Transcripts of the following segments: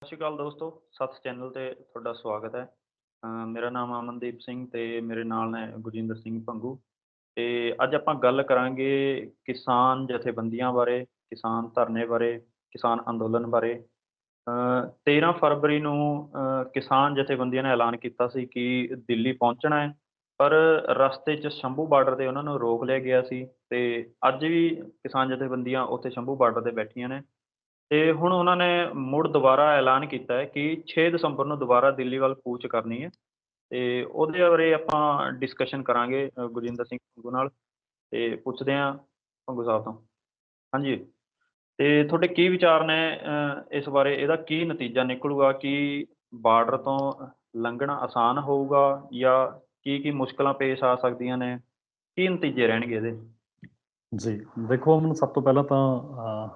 ਸਤਿ ਸ਼੍ਰੀ ਅਕਾਲ ਦੋਸਤੋ ਸੱਤ ਚੈਨਲ ਤੇ ਤੁਹਾਡਾ ਸਵਾਗਤ ਹੈ। ਮੇਰਾ ਨਾਮ ਅਮਨਦੀਪ ਸਿੰਘ ਤੇ ਮੇਰੇ ਨਾਲ ਨੇ ਗੁਰਜਿੰਦਰ ਸਿੰਘ ਪੰਗੂ। ਤੇ ਅੱਜ ਆਪਾਂ ਗੱਲ ਕਰਾਂਗੇ ਕਿਸਾਨ ਜਥੇਬੰਦੀਆਂ ਬਾਰੇ ਕਿਸਾਨ ਧਰਨੇ ਬਾਰੇ ਕਿਸਾਨ ਅੰਦੋਲਨ ਬਾਰੇ। ਅ, 13 ਫਰਵਰੀ ਨੂੰ ਕਿਸਾਨ ਜਥੇਬੰਦੀਆਂ ਨੇ ਐਲਾਨ ਕੀਤਾ ਸੀ ਕਿ ਦਿੱਲੀ ਪਹੁੰਚਣਾ ਹੈ। ਪਰ ਰਸਤੇ 'ਚ ਸ਼ੰਭੂ ਬਾਰਡਰ ਤੇ ਉਹਨਾਂ ਨੂੰ ਰੋਕ ਲਿਆ ਗਿਆ ਸੀ ਤੇ ਅੱਜ ਵੀ ਕਿਸਾਨ ਜਥੇਬੰਦੀਆਂ ਉੱਥੇ ਸ਼ੰਭੂ ਬਾਰਡਰ ਤੇ ਬੈਠੀਆਂ ਨੇ। ਤੇ ਹੁਣ ਉਹਨਾਂ ਨੇ ਮੁੜ ਦੁਬਾਰਾ ਐਲਾਨ ਕੀਤਾ ਹੈ ਕਿ 6 ਦਸੰਬਰ ਨੂੰ ਦੁਬਾਰਾ ਦਿੱਲੀ ਵੱਲ ਕੂਚ ਕਰਨੀ ਹੈ ਤੇ ਉਹਦੇ ਬਾਰੇ ਆਪਾਂ ਡਿਸਕਸ਼ਨ ਕਰਾਂਗੇ ਗੁਰਜਿੰਦਰ ਸਿੰਘ ਭੰਗੂ ਨਾਲ ਤੇ ਪੁੱਛਦੇ ਹਾਂ ਭੰਗੂ ਸਾਹਿਬ ਤੋਂ। ਹਾਂਜੀ। ਤੇ ਤੁਹਾਡੇ ਕੀ ਵਿਚਾਰ ਨੇ ਇਸ ਬਾਰੇ? ਇਹਦਾ ਕੀ ਨਤੀਜਾ ਨਿਕਲੂਗਾ ਕਿ ਬਾਰਡਰ ਤੋਂ ਲੰਘਣਾ ਆਸਾਨ ਹੋਊਗਾ ਜਾਂ ਕੀ ਕੀ ਮੁਸ਼ਕਲਾਂ ਪੇਸ਼ ਆ ਸਕਦੀਆਂ ਨੇ? ਕੀ ਨਤੀਜੇ ਰਹਿਣਗੇ ਇਹਦੇ? ਜੀ, ਦੇਖੋ ਅਮਨ, ਸਭ ਤੋਂ ਪਹਿਲਾਂ ਤਾਂ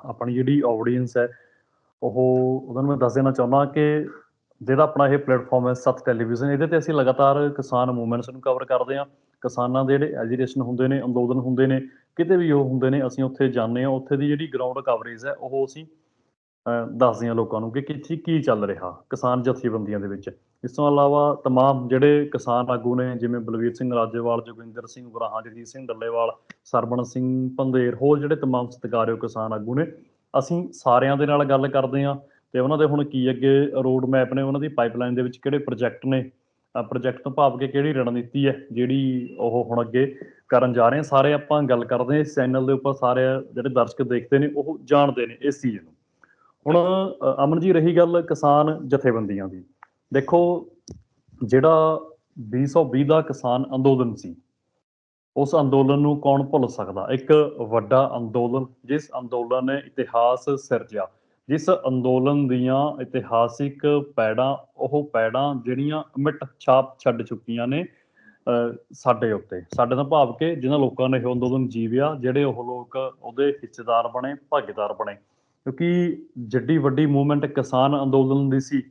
ਆਪਣੀ ਜਿਹੜੀ ਆਡੀਅנס ਹੈ, ਉਹ ਉਹਨਾਂ ਨੂੰ ਮੈਂ ਦੱਸ ਦੇਣਾ ਚਾਹੁੰਦਾ ਕਿ ਜਿਹੜਾ ਆਪਣਾ ਇਹ ਪਲੇਟਫਾਰਮ ਹੈ, ਸੱਤ ਟੈਲੀਵਿਜ਼ਨ ਇਹਦੇ ਤੇ ਅਸੀਂ ਲਗਾਤਾਰ ਕਿਸਾਨ ਮੂਵਮੈਂਟਸ ਨੂੰ ਕਵਰ ਕਰਦੇ ਹਾਂ। ਕਿਸਾਨਾਂ ਦੇ ਜਿਹੜੇ ਐਜੀਟੇਸ਼ਨ ਹੁੰਦੇ ਨੇ, ਅੰਦੋਲਨ ਹੁੰਦੇ ਨੇ, ਕਿਤੇ ਵੀ ਉਹ ਹੁੰਦੇ ਨੇ, ਅਸੀਂ ਉੱਥੇ ਜਾਂਦੇ ਹਾਂ, ਉੱਥੇ ਦੀ ਜਿਹੜੀ ਗਰਾਊਂਡ ਕਵਰੇਜ ਹੈ, ਉਹ ਅਸੀਂ ਅਹ, ਦੱਸਦੇ ਹਾਂ ਲੋਕਾਂ ਨੂੰ ਕਿ ਕਿੱਥੇ ਕੀ ਚੱਲ ਰਿਹਾ ਕਿਸਾਨ ਜਥੇਬੰਦੀਆਂ ਦੇ ਵਿੱਚ ਇਸ ਤੋਂ ਇਲਾਵਾ तमाम ਜਿਹੜੇ ਕਿਸਾਨ ਆਗੂ ਨੇ ਜਿਵੇਂ ਬਲਵੀਰ ਸਿੰਘ ਰਾਜੇਵਾਲ ਜੋਗਿੰਦਰ ਸਿੰਘ ਗੁਰਾਹਾਂ ਜਗਜੀਤ ਸਿੰਘ ਡੱਲੇਵਾਲ ਸਰਬਣ ਸਿੰਘ ਪੰਦੇਰ ਹੋਰ ਜਿਹੜੇ तमाम ਸਤਿਕਾਰਯੋਗ ਕਿਸਾਨ ਆਗੂ ਨੇ ਅਸੀਂ ਸਾਰਿਆਂ ਦੇ ਨਾਲ ਗੱਲ ਕਰਦੇ ਹਾਂ ਤੇ ਉਹਨਾਂ ਦੇ ਹੁਣ ਕੀ ਅੱਗੇ ਰੋਡ ਮੈਪ ਨੇ ਉਹਨਾਂ ਦੀ ਪਾਈਪਲਾਈਨ ਦੇ ਵਿੱਚ ਕਿਹੜੇ ਪ੍ਰੋਜੈਕਟ ਨੇ ਪ੍ਰੋਜੈਕਟ ਤੋਂ ਭਾਵ ਕਿ ਕਿਹੜੀ ਰਣਨੀਤੀ ਹੈ ਜਿਹੜੀ ਉਹ ਹੁਣ ਅੱਗੇ ਕਰਨ ਜਾ ਰਹੇ ਹਾਂ ਸਾਰੇ ਆਪਾਂ ਗੱਲ ਕਰਦੇ ਹਾਂ ਇਸ ਚੈਨਲ ਦੇ ਉੱਪਰ ਸਾਰੇ ਜਿਹੜੇ ਦਰਸ਼ਕ ਦੇਖਦੇ ਨੇ ਉਹ ਜਾਣਦੇ ਨੇ ਇਸ ਚੀਜ਼ ਨੂੰ ਹੁਣ ਅਮਨ ਜੀ ਰਹੀ ਗੱਲ ਕਿਸਾਨ ਜਥੇਬੰਦੀਆਂ ਦੀ। ਦੇਖੋ ਜਿਹੜਾ 2020 ਦਾ ਕਿਸਾਨ ਅੰਦੋਲਨ ਸੀ ਉਸ ਅੰਦੋਲਨ ਨੂੰ ਕੌਣ ਭੁੱਲ ਸਕਦਾ? ਇੱਕ ਵੱਡਾ ਅੰਦੋਲਨ ਜਿਸ ਅੰਦੋਲਨ ਨੇ ਇਤਿਹਾਸ ਸਿਰਜਿਆ। ਜਿਸ ਅੰਦੋਲਨ ਦੀਆਂ ਇਤਿਹਾਸਿਕ ਪੈੜਾਂ ਉਹ ਪੈੜਾਂ ਜਿਹੜੀਆਂ ਮਿੱਟ ਛਾਪ ਛੱਡ ਚੁੱਕੀਆਂ ਨੇ ਅ, ਸਾਡੇ ਉੱਤੇ। ਸਾਡੇ ਦਾ ਭਾਵ ਕਿ ਜਿਨ੍ਹਾਂ ਲੋਕਾਂ ਨੇ ਇਹ ਅੰਦੋਲਨ ਜੀਵਿਆ ਜਿਹੜੇ ਉਹ ਲੋਕ ਉਹਦੇ ਹਿੱਸੇਦਾਰ ਬਣੇ ਭਾਗੀਦਾਰ ਬਣੇ। ਕਿਉਂਕਿ ਜਿੱਡੀ ਵੱਡੀ ਮੂਵਮੈਂਟ ਕਿਸਾਨ ਅੰਦੋਲਨ ਦੀ ਸੀ,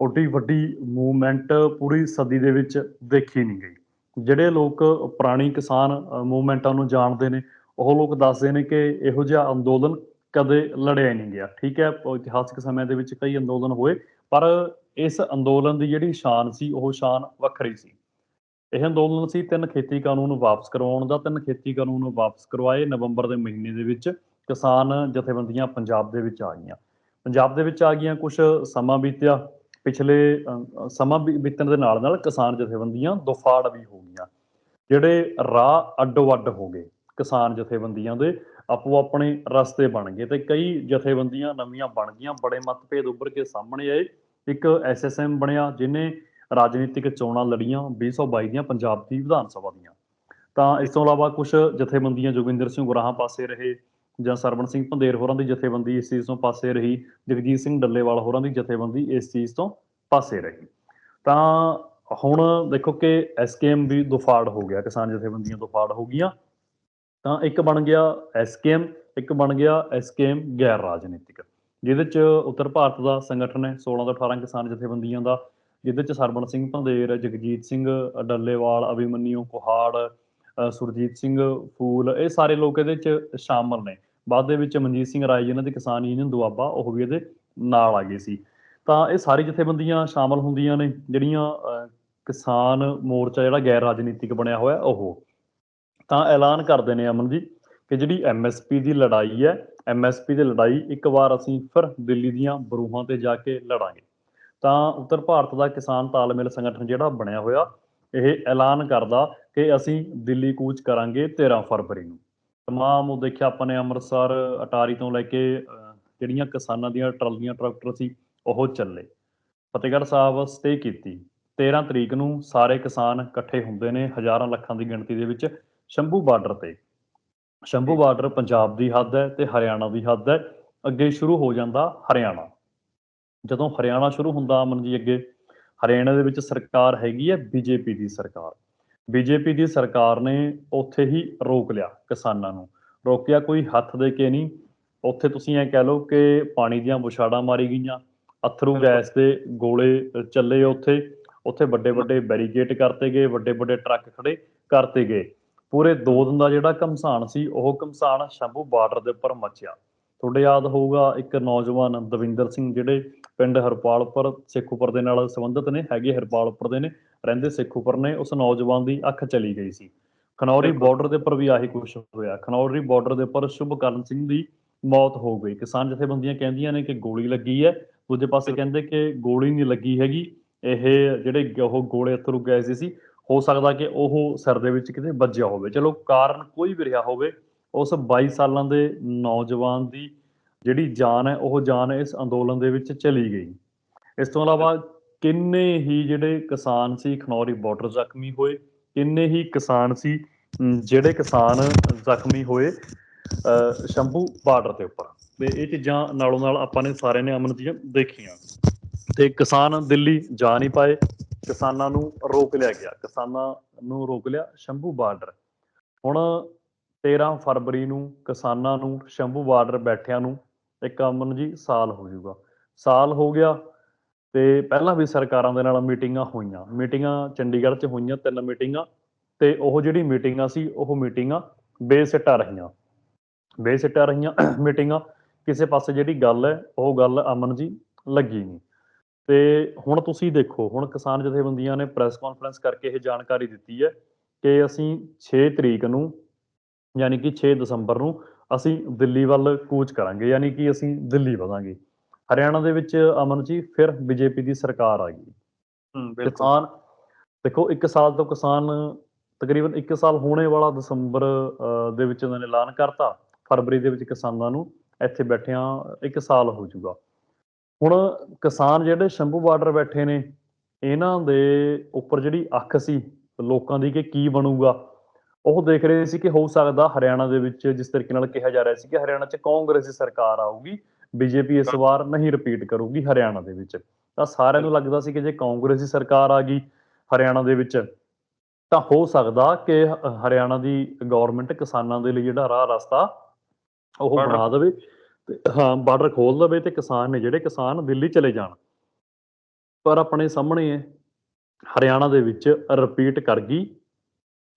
ਓਡੀ ਵੱਡੀ ਮੂਵਮੈਂਟ ਪੂਰੀ ਸਦੀ ਦੇ ਵਿੱਚ ਦੇਖੀ ਨਹੀਂ ਗਈ। ਜਿਹੜੇ ਲੋਕ ਪੁਰਾਣੀ ਕਿਸਾਨ ਮੂਵਮੈਂਟਾਂ ਨੂੰ ਜਾਣਦੇ ਨੇ, ਉਹ ਲੋਕ ਦੱਸਦੇ ਨੇ ਕਿ ਇਹੋ ਜਿਹਾ ਅੰਦੋਲਨ ਕਦੇ ਲੜਿਆ ਨਹੀਂ ਗਿਆ। ਠੀਕ ਹੈ ਇਤਿਹਾਸਕ ਸਮੇਂ ਦੇ ਵਿੱਚ ਕਈ ਅੰਦੋਲਨ ਹੋਏ, ਪਰ ਇਸ ਅੰਦੋਲਨ ਦੀ ਜਿਹੜੀ ਸ਼ਾਨ ਸੀ, ਉਹ ਸ਼ਾਨ ਵੱਖਰੀ ਸੀ। ਇਹ ਅੰਦੋਲਨ ਸੀ ਤਿੰਨ ਖੇਤੀ ਕਾਨੂੰਨ ਵਾਪਸ ਕਰਵਾਉਣ ਦਾ, ਤਿੰਨ ਖੇਤੀ ਕਾਨੂੰਨ ਵਾਪਸ ਕਰਵਾਏ ਨਵੰਬਰ ਦੇ ਮਹੀਨੇ ਦੇ ਵਿੱਚ। ਕਿਸਾਨ ਜਥੇਬੰਦੀਆਂ ਪੰਜਾਬ ਦੇ ਵਿੱਚ ਆ ਗਈਆਂ। ਪੰਜਾਬ ਦੇ ਵਿੱਚ ਆ ਗਈਆਂ ਕੁਝ ਸਮਾਂ ਬੀਤਿਆ, ਪਿਛਲੇ ਸਮਾਂ ਬੀ- ਬੀਤਣ ਦੇ ਨਾਲ ਨਾਲ ਕਿਸਾਨ ਜਥੇਬੰਦੀਆਂ ਦੁਫਾੜ ਵੀ ਹੋ ਗਈਆਂ, ਜਿਹੜੇ ਰਾਹ ਅੱਡੋ ਅੱਡ ਹੋ ਗਏ। ਕਿਸਾਨ ਜਥੇਬੰਦੀਆਂ ਦੇ ਆਪੋ ਆਪਣੇ ਰਸਤੇ ਬਣ ਗਏ ਤੇ ਕਈ ਜਥੇਬੰਦੀਆਂ ਨਵੀਆਂ ਬਣ ਗਈਆਂ, ਬੜੇ ਮਤਭੇਦ ਉੱਭਰ ਕੇ ਸਾਹਮਣੇ ਆਏ। ਇੱਕ ਐਸਐਸਐਮ ਬਣਿਆ ਜਿਹਨੇ ਰਾਜਨੀਤਿਕ ਚੋਣਾਂ ਲੜੀਆਂ 2022 ਦੀਆਂ ਪੰਜਾਬ ਦੀ ਵਿਧਾਨ ਸਭਾ ਦੀਆਂ। ਤਾਂ ਇਸ ਤੋਂ ਇਲਾਵਾ ਕੁਝ ਜਥੇਬੰਦੀਆਂ ਜੋਗਿੰਦਰ ਸਿੰਘ ਗੁਰਾਹਾਂ ਪਾਸੇ ਰਹੇ ਜਾਂ ਸਰਵਣ ਸਿੰਘ ਪੰਦੇਰ ਹੋਰਾਂ ਦੀ ਜਥੇਬੰਦੀ ਇਸ ਚੀਜ਼ ਤੋਂ ਪਾਸੇ ਰਹੀ, ਜਗਜੀਤ ਸਿੰਘ ਡੱਲੇਵਾਲ ਹੋਰਾਂ ਦੀ ਜਥੇਬੰਦੀ ਇਸ ਚੀਜ਼ ਤੋਂ ਪਾਸੇ ਰਹੀ। ਤਾਂ ਹੁਣ ਦੇਖੋ ਕਿ ਐਸਕੇਐਮ ਵੀ ਦੁਫਾੜ ਹੋ ਗਿਆ, ਕਿਸਾਨ ਜਥੇਬੰਦੀਆਂ ਦੁਫਾੜ ਹੋ ਗਈਆਂ। ਤਾਂ ਇੱਕ ਬਣ ਗਿਆ ਐਸਕੇਐਮ ਇੱਕ ਬਣ ਗਿਆ ਐਸਕੇਐਮ ਗੈਰ ਰਾਜਨੀਤਿਕ, ਜਿਹਦੇ ਚ ਉੱਤਰ ਭਾਰਤ ਦਾ ਸੰਗਠਨ ਹੈ 16 ਤੋਂ 18 ਕਿਸਾਨ ਜਥੇਬੰਦੀਆਂ ਦਾ, ਜਿਹਦੇ ਚ ਸਰਬਣ ਸਿੰਘ ਭੰਦੇਰ, ਜਗਜੀਤ ਸਿੰਘ ਡੱਲੇਵਾਲ ਅਭਿਮਨਿਊ ਕੁਹਾੜ ਸੁਰਜੀਤ ਸਿੰਘ ਫੂਲ, ਇਹ ਸਾਰੇ ਲੋਕ ਇਹਦੇ ਚ ਸ਼ਾਮਲ ਨੇ। ਬਾਅਦ ਦੇ ਵਿੱਚ ਮਨਜੀਤ ਸਿੰਘ ਰਾਏ ਇਹਨਾਂ ਦੇ ਕਿਸਾਨ ਯੂਨੀਅਨ ਦੁਆਬਾ, ਉਹ ਵੀ ਇਹਦੇ ਨਾਲ ਆ ਗਏ ਸੀ। ਤਾਂ ਇਹ ਸਾਰੀ ਜਥੇਬੰਦੀਆਂ ਸ਼ਾਮਲ ਹੁੰਦੀਆਂ ਨੇ, ਜਿਹੜੀਆਂ ਕਿਸਾਨ ਮੋਰਚਾ ਜਿਹੜਾ ਗੈਰ ਰਾਜਨੀਤਿਕ ਬਣਿਆ ਹੋਇਆ, ਉਹ। ਤਾਂ ਐਲਾਨ ਕਰਦੇ ਨੇ ਅਮਨ ਜੀ ਕਿ ਜਿਹੜੀ ਐਮਐਸਪੀ ਦੀ ਲੜਾਈ ਹੈ ਐਮਐਸਪੀ ਦੀ ਲੜਾਈ ਇੱਕ ਵਾਰ ਅਸੀਂ ਫਿਰ ਦਿੱਲੀ ਦੀਆਂ ਬਰੂਹਾਂ ਤੇ ਜਾ ਕੇ ਲੜਾਂਗੇ। ਤਾਂ ਉੱਤਰ ਭਾਰਤ ਦਾ ਕਿਸਾਨ ਤਾਲਮੇਲ ਸੰਗਠਨ ਜਿਹੜਾ ਬਣਿਆ ਹੋਇਆ, ਇਹ ਐਲਾਨ ਕਰਦਾ ਕਿ ਅਸੀਂ ਦਿੱਲੀ ਕੂਚ ਕਰਾਂਗੇ 13 ਫਰਵਰੀ ਨੂੰ। ਤਮਾਮ ਉਹ ਦੇਖਿਆ ਆਪਾਂ ਨੇ ਅੰਮ੍ਰਿਤਸਰ ਅਟਾਰੀ ਤੋਂ ਲੈ ਕੇ ਜਿਹੜੀਆਂ ਕਿਸਾਨਾਂ ਦੀਆਂ ਟਰਾਲੀਆਂ ਟਰੈਕਟਰ ਸੀ ਉਹ ਚੱਲੇ। ਫਤਿਹਗੜ੍ਹ ਸਾਹਿਬ ਸਟੇ ਕੀਤੀ। 13 ਤਰੀਕ ਨੂੰ ਸਾਰੇ ਕਿਸਾਨ ਇਕੱਠੇ ਹੁੰਦੇ ਨੇ ਹਜ਼ਾਰਾਂ ਲੱਖਾਂ ਦੀ ਗਿਣਤੀ ਦੇ ਵਿੱਚ ਸ਼ੰਭੂ ਬਾਰਡਰ ਤੇ। ਸ਼ੰਭੂ ਬਾਰਡਰ ਪੰਜਾਬ ਦੀ ਹੱਦ ਹੈ ਤੇ ਹਰਿਆਣਾ ਦੀ ਹੱਦ ਹੈ। ਅੱਗੇ ਸ਼ੁਰੂ ਹੋ ਜਾਂਦਾ ਹਰਿਆਣਾ। ਜਦੋਂ ਹਰਿਆਣਾ ਸ਼ੁਰੂ ਹੁੰਦਾ ਅਮਨ ਜੀ ਅੱਗੇ ਹਰਿਆਣਾ ਦੇ ਵਿੱਚ ਸਰਕਾਰ ਹੈਗੀ ਹੈ ਬੀਜੇਪੀ ਦੀ ਸਰਕਾਰ। ਬੀਜੇਪੀ ਦੀ ਸਰਕਾਰ ਨੇ ਉੱਥੇ ਹੀ ਰੋਕ ਲਿਆ ਕਿਸਾਨਾਂ ਨੂੰ। ਰੋਕਿਆ ਕੋਈ ਹੱਥ ਦੇ ਕੇ ਨਹੀਂ। ਉੱਥੇ ਤੁਸੀਂ ਐ ਕਹਿ ਲਓ ਕਿ ਪਾਣੀ ਦੀਆਂ ਬੁਛਾੜਾਂ ਮਾਰੀ ਗਈਆਂ। ਅਥਰੂ ਗੈਸ ਦੇ ਗੋਲੇ ਚੱਲੇ ਉੱਥੇ। ਉੱਥੇ ਵੱਡੇ ਵੱਡੇ ਬੈਰੀਕੇਡ ਕਰਤੇ ਗਏ ਵੱਡੇ ਵੱਡੇ ਟਰੱਕ ਖੜੇ ਕਰਤੇ ਗਏ। ਪੂਰੇ 2 ਦਿਨ ਦਾ ਜਿਹੜਾ ਘਮਸਾਨ ਸੀ ਉਹ ਘਮਸਾਨ ਸ਼ੰਭੂ ਬਾਰਡਰ ਦੇ ਉੱਪਰ ਮਚਿਆ। ਤੁਹਾਡੇ ਯਾਦ ਹੋਊਗਾ ਇੱਕ ਨੌਜਵਾਨ ਦਵਿੰਦਰ ਸਿੰਘ ਜਿਹੜੇ ਪਿੰਡ ਹਰਪਾਲਪੁਰ ਸਿੱਖੂਪੁਰ ਦੇ ਨਾਲ ਸੰਬੰਧਿਤ ਨੇ ਹੈਗੇ ਹਰਪਾਲਪੁਰ ਦੇ ਨੇ ਰਹਿੰਦੇ ਸਿੱਖੂਪੁਰ ਨੇ ਉਸ ਨੌਜਵਾਨ ਦੀ ਅੱਖ ਚਲੀ ਗਈ ਸੀ। ਖਨੌਰੀ। ਬਾਰਡਰ ਦੇ ਉੱਪਰ ਵੀ ਆਹੀ ਕੁਝ ਹੋਇਆ। ਖਨੌਰੀ ਬਾਰਡਰ ਦੇ ਉੱਪਰ ਸ਼ੁਭਕਰਨ ਸਿੰਘ ਦੀ ਮੌਤ ਹੋ ਗਈ। ਕਿਸਾਨ ਜਥੇਬੰਦੀਆਂ ਕਹਿੰਦੀਆਂ ਨੇ ਕਿ ਗੋਲੀ ਲੱਗੀ ਹੈ। ਦੂਜੇ ਪਾਸੇ ਕਹਿੰਦੇ ਕਿ ਗੋਲੀ ਨਹੀਂ ਲੱਗੀ ਹੈਗੀ। ਇਹ ਜਿਹੜੇ ਉਹ ਗੋਲੇ ਅਥਰੂ ਗੈਸ ਸੀ ਹੋ ਸਕਦਾ ਕਿ ਉਹ ਸਿਰ ਦੇ ਵਿੱਚ ਕਿਤੇ ਵੱਜਿਆ ਹੋਵੇ। ਚਲੋ ਕਾਰਨ ਕੋਈ ਵੀ ਰਿਹਾ ਹੋਵੇ ਉਸ 22 ਸਾਲਾਂ ਦੇ ਨੌਜਵਾਨ ਦੀ ਜਿਹੜੀ ਜਾਨ ਹੈ, ਉਹ ਜਾਨ ਇਸ ਅੰਦੋਲਨ ਦੇ ਵਿੱਚ ਚਲੀ ਗਈ। ਇਸ ਤੋਂ ਇਲਾਵਾ ਕਿੰਨੇ ਹੀ ਜਿਹੜੇ ਕਿਸਾਨ ਸੀ, ਖਨੌਰੀ ਬਾਰਡਰ ਜ਼ਖਮੀ ਹੋਏ, ਕਿੰਨੇ ਹੀ ਕਿਸਾਨ ਸੀ ਜਿਹੜੇ ਕਿਸਾਨ ਜ਼ਖਮੀ ਹੋਏ ਸ਼ੰਭੂ ਬਾਰਡਰ ਦੇ ਉੱਪਰ। ਤੇ ਇਹ ਚੀਜ਼ਾਂ ਨਾਲੋਂ ਨਾਲ ਆਪਾਂ ਨੇ ਸਾਰਿਆਂ ਨੇ ਅਮਨ ਦੀਆਂ ਦੇਖੀਆਂ। ਤੇ ਕਿਸਾਨ ਦਿੱਲੀ ਜਾ ਨਹੀਂ ਪਾਏ, ਕਿਸਾਨਾਂ ਨੂੰ ਰੋਕ ਲਿਆ ਗਿਆ। ਕਿਸਾਨਾਂ ਨੂੰ ਰੋਕ ਲਿਆ ਸ਼ੰਭੂ ਬਾਰਡਰ ਹੁਣ 13 ਫਰਵਰੀ ਨੂੰ ਕਿਸਾਨਾਂ ਨੂੰ ਸ਼ੰਭੂ ਬਾਰਡਰ ਬੈਠਿਆਂ ਨੂੰ ਇੱਕ ਅਮਨ ਜੀ ਸਾਲ ਹੋ ਜਾਊਗਾ। ਸਾਲ ਹੋ ਗਿਆ ਤੇ ਪਹਿਲਾਂ ਵੀ ਸਰਕਾਰਾਂ ਦੇ ਨਾਲ ਮੀਟਿੰਗਾਂ ਹੋਈਆਂ। ਮੀਟਿੰਗਾਂ ਚੰਡੀਗੜ੍ਹ 'ਚ ਹੋਈਆਂ, ਤਿੰਨ ਮੀਟਿੰਗਾਂ ਤੇ ਉਹ ਜਿਹੜੀ ਮੀਟਿੰਗਾਂ ਸੀ, ਉਹ ਮੀਟਿੰਗਾਂ ਬੇਸਿੱਟਾ ਰਹੀਆਂ। ਬੇਸਿੱਟਾ ਰਹੀਆਂ ਮੀਟਿੰਗਾਂ, ਕਿਸੇ ਪਾਸੇ ਜਿਹੜੀ ਗੱਲ ਹੈ, ਉਹ ਗੱਲ ਅਮਨ ਜੀ ਲੱਗੀ ਨਹੀਂ। ਤੇ ਹੁਣ ਤੁਸੀਂ ਦੇਖੋ, ਹੁਣ ਕਿਸਾਨ ਜਥੇਬੰਦੀਆਂ ਨੇ ਪ੍ਰੈਸ ਕਾਨਫਰੰਸ ਕਰਕੇ ਇਹ ਜਾਣਕਾਰੀ ਦਿੱਤੀ ਹੈ ਕਿ ਅਸੀਂ 6 ਤਰੀਕ ਨੂੰ, ਯਾਨੀ ਕਿ 6 ਦਸੰਬਰ ਨੂੰ ਅਸੀਂ ਦਿੱਲੀ ਵੱਲ ਕੂਚ ਕਰਾਂਗੇ ਯਾਨੀ ਕਿ ਅਸੀਂ ਦਿੱਲੀ ਵਧਾਂਗੇ। ਹਰਿਆਣਾ ਦੇ ਵਿੱਚ ਅਮਨ ਜੀ ਫਿਰ ਬੀਜੇਪੀ ਦੀ ਸਰਕਾਰ ਆ ਗਈ। ਹੂੰ ਕਿਸਾਨ ਦੇਖੋ 1 ਸਾਲ ਤੋਂ ਕਿਸਾਨ ਤਕਰੀਬਨ 1 ਸਾਲ ਹੋਣੇ ਵਾਲਾ ਦਸੰਬਰ ਦੇ ਵਿੱਚ ਉਹਨਾਂ ਨੇ ਐਲਾਨ ਕਰਤਾ। ਫਰਵਰੀ ਦੇ ਵਿੱਚ ਕਿਸਾਨਾਂ ਨੂੰ ਇੱਥੇ ਬੈਠਿਆਂ 1 ਸਾਲ ਹੋ ਜਾਊਗਾ। ਹੁਣ ਕਿਸਾਨ ਜਿਹੜੇ ਸ਼ੰਭੂ ਬਾਰਡਰ ਬੈਠੇ ਨੇ ਇਹਨਾਂ ਦੇ ਉੱਪਰ ਜਿਹੜੀ ਅੱਖ ਸੀ ਲੋਕਾਂ ਦੀ ਕਿ ਕੀ ਬਣੂਗਾ? ਉਹ ਦੇਖ ਰਹੇ ਸੀ ਕਿ ਹੋ ਸਕਦਾ ਹਰਿਆਣਾ ਦੇ ਵਿੱਚ ਜਿਸ ਤਰੀਕੇ ਨਾਲ ਕਿਹਾ ਜਾ ਰਿਹਾ ਸੀ ਕਿ ਹਰਿਆਣਾ 'ਚ ਕਾਂਗਰਸੀ ਸਰਕਾਰ ਆਊਗੀ ਬੀਜੇਪੀ ਇਸ ਵਾਰ ਨਹੀਂ ਰਿਪੀਟ ਕਰੂਗੀ ਹਰਿਆਣਾ ਦੇ ਵਿੱਚ। ਤਾਂ ਸਾਰਿਆਂ ਨੂੰ ਲੱਗਦਾ ਸੀ ਕਿ ਜੇ ਕਾਂਗਰਸੀ ਸਰਕਾਰ ਆ ਗਈ ਹਰਿਆਣਾ ਦੇ ਵਿੱਚ ਤਾਂ ਹੋ ਸਕਦਾ ਕਿ ਹਰਿਆਣਾ ਦੀ ਗਵਰਨਮੈਂਟ ਕਿਸਾਨਾਂ ਦੇ ਲਈ ਜਿਹੜਾ ਰਾਹ ਰਸਤਾ ਉਹ ਬਣਾ ਦੇਵੇ ਤੇ ਹਾਂ ਬਾਰਡਰ ਖੋਲ ਦੇਵੇ ਤੇ ਕਿਸਾਨ ਨੇ ਜਿਹੜੇ ਕਿਸਾਨ ਦਿੱਲੀ ਚਲੇ ਜਾਣ ਪਰ ਆਪਣੇ ਸਾਹਮਣੇ ਹਰਿਆਣਾ ਦੇ ਵਿੱਚ ਰਿਪੀਟ ਕਰ ਗਈ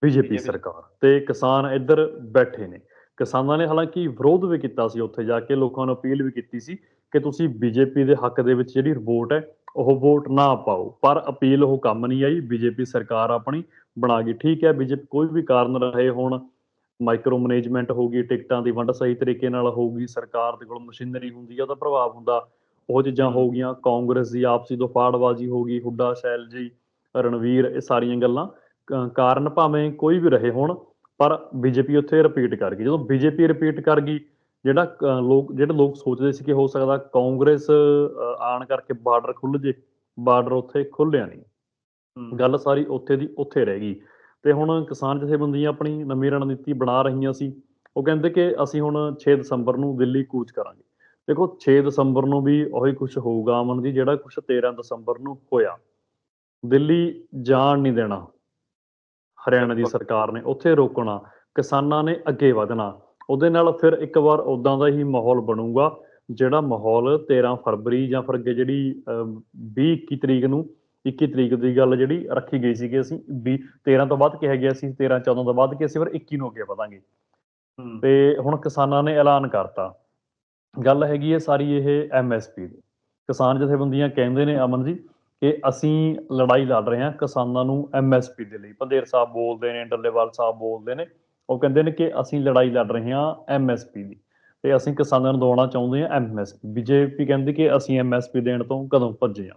ਬੀਜੇਪੀ ਸਰਕਾਰ ਤੇ ਕਿਸਾਨ ਇੱਧਰ ਬੈਠੇ ਨੇ। ਕਿਸਾਨਾਂ ਨੇ ਹਾਲਾਂਕਿ ਵਿਰੋਧ ਵੀ ਕੀਤਾ ਸੀ ਉੱਥੇ ਜਾ ਕੇ ਲੋਕਾਂ ਨੂੰ ਅਪੀਲ ਵੀ ਕੀਤੀ ਸੀ ਕਿ ਤੁਸੀਂ ਬੀਜੇਪੀ ਦੇ ਹੱਕ ਦੇ ਵਿੱਚ ਜਿਹੜੀ ਵੋਟ ਹੈ ਉਹ ਵੋਟ ਨਾ ਪਾਓ। ਪਰ ਅਪੀਲ ਉਹ ਕੰਮ ਨਹੀਂ ਆਈ। ਬੀਜੇਪੀ ਸਰਕਾਰ ਆਪਣੀ ਬਣਾ ਗਈ। ਠੀਕ ਹੈ ਬੀਜੇਪੀ ਕੋਈ ਵੀ ਕਾਰਨ ਰਹੇ ਹੁਣ ਮਾਈਕਰੋ ਮੈਨੇਜਮੈਂਟ ਹੋਊਗੀ ਟਿਕਟਾਂ ਦੀ ਵੰਡ ਸਹੀ ਤਰੀਕੇ ਨਾਲ ਹੋਊਗੀ ਸਰਕਾਰ ਦੇ ਕੋਲ ਮਸ਼ੀਨਰੀ ਹੁੰਦੀ ਹੈ ਉਹਦਾ ਪ੍ਰਭਾਵ ਹੁੰਦਾ। ਉਹ ਚੀਜ਼ਾਂ ਹੋ ਗਈਆਂ। ਕਾਂਗਰਸ ਦੀ ਆਪਸੀ ਦਫਾੜਬਾਜ਼ੀ ਹੋ ਗਈ ਹੁੱਡਾ ਸ਼ੈਲ ਜੀ ਰਣਵੀਰ ਇਹ ਸਾਰੀਆਂ ਗੱਲਾਂ। ਕਾਰਨ ਭਾਵੇਂ ਕੋਈ ਵੀ ਰਹੇ ਹੁਣ ਪਰ ਬੀਜੇਪੀ ਉੱਥੇ ਰਿਪੀਟ ਕਰ ਗਈ ਜਦੋਂ ਬੀਜੇਪੀ ਰਿਪੀਟ ਕਰ ਗਈ ਜਿਹੜਾ ਲੋਕ ਜਿਹੜੇ ਲੋਕ ਸੋਚਦੇ ਸੀ ਕਿ ਹੋ ਸਕਦਾ ਕਾਂਗਰਸ ਆਣ ਕਰਕੇ ਬਾਰਡਰ ਖੁੱਲ ਜੇ ਬਾਰਡਰ ਉੱਥੇ ਖੁੱਲਿਆ ਨਹੀਂ। ਗੱਲ ਸਾਰੀ ਉੱਥੇ ਦੀ ਉੱਥੇ ਰਹਿ ਗਈ। ਤੇ ਹੁਣ ਕਿਸਾਨ ਜਥੇਬੰਦੀਆਂ ਆਪਣੀ ਨਵੀਂ ਰਣਨੀਤੀ ਬਣਾ ਰਹੀਆਂ ਸੀ। ਉਹ ਕਹਿੰਦੇ ਕਿ ਅਸੀਂ ਹੁਣ 6 ਦਸੰਬਰ ਨੂੰ ਦਿੱਲੀ ਕੂਚ ਕਰਾਂਗੇ। ਦੇਖੋ 6 ਦਸੰਬਰ ਨੂੰ ਵੀ ਉਹੀ ਕੁਝ ਹੋਊਗਾ ਅਮਨ ਜੀ ਜਿਹੜਾ ਕੁਝ 13 ਦਸੰਬਰ ਨੂੰ ਹੋਇਆ। ਦਿੱਲੀ ਜਾਣ ਨਹੀਂ ਦੇਣਾ। ਹਰਿਆਣਾ ਦੀ। ਸਰਕਾਰ ਨੇ ਉੱਥੇ ਰੋਕਣਾ ਕਿਸਾਨਾਂ ਨੇ ਅੱਗੇ ਵਧਣਾ ਉਹਦੇ ਨਾਲ ਫਿਰ ਇੱਕ ਵਾਰ ਉਦਾਂ ਦਾ ਹੀ ਮਾਹੌਲ ਬਣੂਗਾ ਜਿਹੜਾ ਮਾਹੌਲ 13 ਫਰਵਰੀ ਜਾਂ ਫਿਰ ਅੱਗੇ ਜਿਹੜੀ ਅਮ, 20 21 ਤਰੀਕ ਨੂੰ 21 ਤਰੀਕ ਦੀ ਗੱਲ ਜਿਹੜੀ ਰੱਖੀ ਗਈ ਸੀ ਕਿ ਅਸੀਂ 20 13 ਤੋਂ ਬਾਅਦ ਕਿਹਾ ਗਿਆ ਸੀ 13 14 ਤੋਂ ਬਾਅਦ ਕਿ ਅਸੀਂ ਫਿਰ 21 ਨੂੰ ਅੱਗੇ ਵਧਾਂਗੇ। ਤੇ ਹੁਣ ਕਿਸਾਨਾਂ ਨੇ ਐਲਾਨ ਕਰਤਾ। ਗੱਲ ਹੈਗੀ ਹੈ ਸਾਰੀ ਇਹ ਐਮਐਸਪੀ ਦੀ। ਕਿਸਾਨ ਜਥੇਬੰਦੀਆਂ ਕਹਿੰਦੇ ਨੇ ਅਮਨ ਜੀ ਕਿ ਅਸੀਂ ਲੜਾਈ ਲੜ ਰਹੇ ਹਾਂ ਕਿਸਾਨਾਂ ਨੂੰ ਐਮਐਸਪੀ ਦੇ ਲਈ। ਪੰਦੇਰ ਸਾਹਿਬ ਬੋਲਦੇ ਨੇ, ਡੱਲੇਵਾਲ ਸਾਹਿਬ ਬੋਲਦੇ ਨੇ। ਉਹ ਕਹਿੰਦੇ ਨੇ ਕਿ ਅਸੀਂ ਲੜਾਈ ਲੜ ਰਹੇ ਹਾਂ ਐਮਐਸਪੀ ਦੀ। ਤੇ ਅਸੀਂ ਕਿਸਾਨਾਂ ਨੂੰ ਦਵਾਉਣਾ ਚਾਹੁੰਦੇ ਹਾਂ ਐਮਐਸਪੀ ਬੀਜੇਪੀ ਕਹਿੰਦੀ ਕਿ ਅਸੀਂ ਐਮਐਸਪੀ ਦੇਣ ਤੋਂ ਕਦੋਂ ਭੱਜੇ ਹਾਂ।